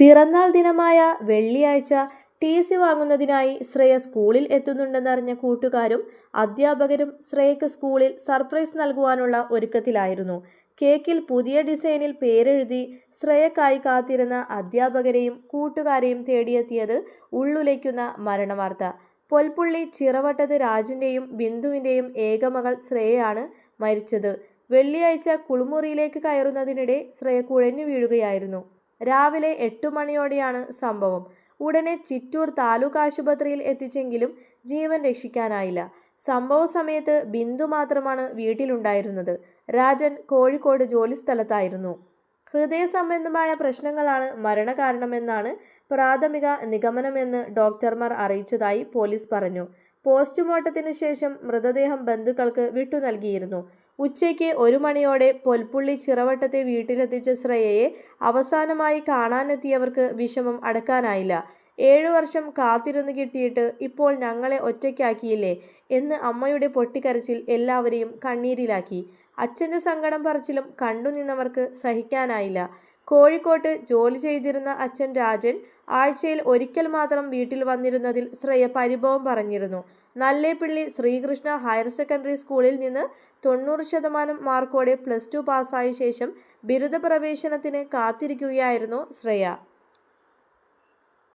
പിറന്നാൾ ദിനമായ വെള്ളിയാഴ്ച ടി സി വാങ്ങുന്നതിനായി ശ്രേയ സ്കൂളിൽ എത്തുന്നുണ്ടെന്നറിഞ്ഞ കൂട്ടുകാരും അധ്യാപകരും ശ്രേയക്ക് സ്കൂളിൽ സർപ്രൈസ് നൽകുവാനുള്ള ഒരുക്കത്തിലായിരുന്നു. കേക്കിൽ പുതിയ ഡിസൈനിൽ പേരെഴുതി ശ്രേയക്കായി കാത്തിരുന്ന അധ്യാപകരെയും കൂട്ടുകാരെയും തേടിയെത്തിയത് ഉള്ളുലയ്ക്കുന്ന മരണവാർത്ത. പൊൽപ്പുള്ളി ചിറവട്ടത്ത് രാജിന്റെയും ബിന്ദുവിന്റെയും ഏകമകൾ ശ്രേയയാണ് മരിച്ചത്. വെള്ളിയാഴ്ച കുളിമുറിയിലേക്ക് കയറുന്നതിനിടെ ശ്രേയ കുഴഞ്ഞു വീഴുകയായിരുന്നു. രാവിലെ എട്ടു മണിയോടെയാണ് സംഭവം. ഉടനെ ചിറ്റൂർ താലൂക്ക് ആശുപത്രിയിൽ എത്തിച്ചെങ്കിലും ജീവൻ രക്ഷിക്കാനായില്ല. സംഭവ സമയത്ത് ബിന്ദു മാത്രമാണ് വീട്ടിലുണ്ടായിരുന്നത്. രാജൻ കോഴിക്കോട് ജോലിസ്ഥലത്തായിരുന്നു. ഹൃദയ സംബന്ധമായ പ്രശ്നങ്ങളാണ് മരണകാരണമെന്നാണ് പ്രാഥമിക നിഗമനമെന്ന് ഡോക്ടർമാർ അറിയിച്ചതായി പോലീസ് പറഞ്ഞു. പോസ്റ്റ്മോർട്ടത്തിന് ശേഷം മൃതദേഹം ബന്ധുക്കൾക്ക് വിട്ടു നൽകിയിരുന്നു. ഉച്ചയ്ക്ക് ഒരു മണിയോടെ പൊൽപ്പുള്ളി ചിറവട്ടത്തെ വീട്ടിലെത്തിച്ച ശ്രേയയെ അവസാനമായി കാണാനെത്തിയവർക്ക് വിഷമം അടക്കാനായില്ല. ഏഴു വർഷം കാത്തിരുന്ന് കിട്ടിയിട്ട് ഇപ്പോൾ ഞങ്ങളെ ഒറ്റയ്ക്കാക്കിയില്ലേ എന്ന് അമ്മയുടെ പൊട്ടിക്കരച്ചിൽ എല്ലാവരെയും കണ്ണീരിലാക്കി. അച്ഛന്റെ സങ്കടം പറച്ചിലും കണ്ടുനിന്നവർക്ക് സഹിക്കാനായില്ല. കോഴിക്കോട്ട് ജോലി ചെയ്തിരുന്ന അച്ഛൻ രാജൻ ആഴ്ചയിൽ ഒരിക്കൽ മാത്രം വീട്ടിൽ വന്നിരുന്നതിൽ ശ്രേയ പരിഭവം പറഞ്ഞിരുന്നു. നല്ലേപ്പിള്ളി ശ്രീകൃഷ്ണ ഹയർ സെക്കൻഡറി സ്കൂളിൽ നിന്ന് തൊണ്ണൂറ് ശതമാനം മാർക്കോടെ പ്ലസ് ടു പാസ്സായ ശേഷം ബിരുദ പ്രവേശനത്തിന് കാത്തിരിക്കുകയായിരുന്നു ശ്രേയ.